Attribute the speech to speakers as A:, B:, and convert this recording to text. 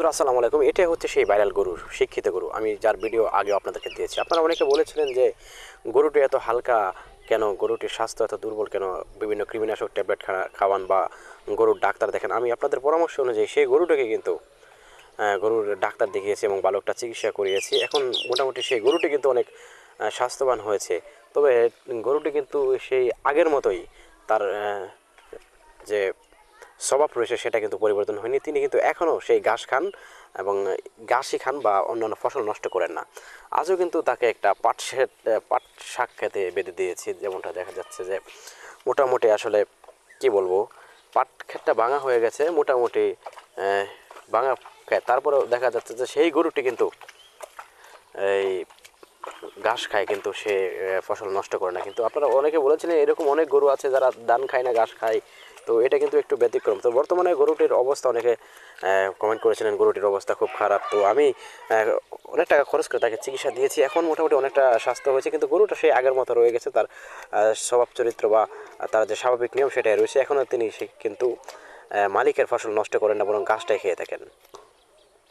A: বন্ধুরা, আসসালামু আলাইকুম। এটাই হচ্ছে সেই ভাইরাল গরু শিক্ষিত গরু। আমি যার ভিডিও আগেও আপনাদেরকে দিয়েছি। আপনারা অনেকে বলেছিলেন যে, গরুটি এত হালকা কেন? গরুটির স্বাস্থ্য এত দুর্বল কেন? বিভিন্ন কৃমিনাশক ট্যাবলেট খাওয়ান বা গরুর ডাক্তার দেখেন। আমি আপনাদের পরামর্শ অনুযায়ী সেই গরুটাকে কিন্তু গরুর ডাক্তার দেখিয়েছি এবং বালকটা চিকিৎসা করিয়েছি। এখন মোটামুটি সেই গরুটি কিন্তু অনেক স্বাস্থ্যবান হয়েছে। তবে গরুটি কিন্তু সেই আগের মতোই তার যে স্বভাব রয়েছে, সেটা কিন্তু পরিবর্তন হয়নি। তিনি কিন্তু এখনও সেই ঘাস খান এবং ঘাসই খান বা অন্যান্য ফসল নষ্ট করেন না। আজও কিন্তু তাকে একটা পাট পাট শাক খেতে বেঁধে দিয়েছি, যেমনটা দেখা যাচ্ছে যে মোটামুটি আসলে কি বলব, পাট ক্ষেতটা ভাঙা হয়ে গেছে, মোটামুটি ভাঙা ক্ষেত। তারপরেও দেখা যাচ্ছে যে সেই গরুটি কিন্তু এই ঘাস খায়, কিন্তু সে ফসল নষ্ট করে না। কিন্তু আপনারা অনেকে বলেছিলেন এরকম অনেক গরু আছে যারা ধান খায় না, ঘাস খায়। তো এটা কিন্তু একটু ব্যতিক্রম। তো বর্তমানে গরুটির অবস্থা অনেকে কমেন্ট করেছিলেন গরুটির অবস্থা খুব খারাপ। তো আমি অনেক টাকা খরচ করে তাকে চিকিৎসা দিয়েছি। এখন মোটামুটি অনেকটা স্বাস্থ্য হয়েছে, কিন্তু গরুটা সেই আগের মতো রয়ে গেছে। তার স্বভাব চরিত্র বা তার যে স্বাভাবিক নিয়ম সেটাই রয়েছে। এখনও তিনি সে কিন্তু মালিকের ফসল নষ্ট করেন না, বরং গাছটাই খেয়ে থাকেন।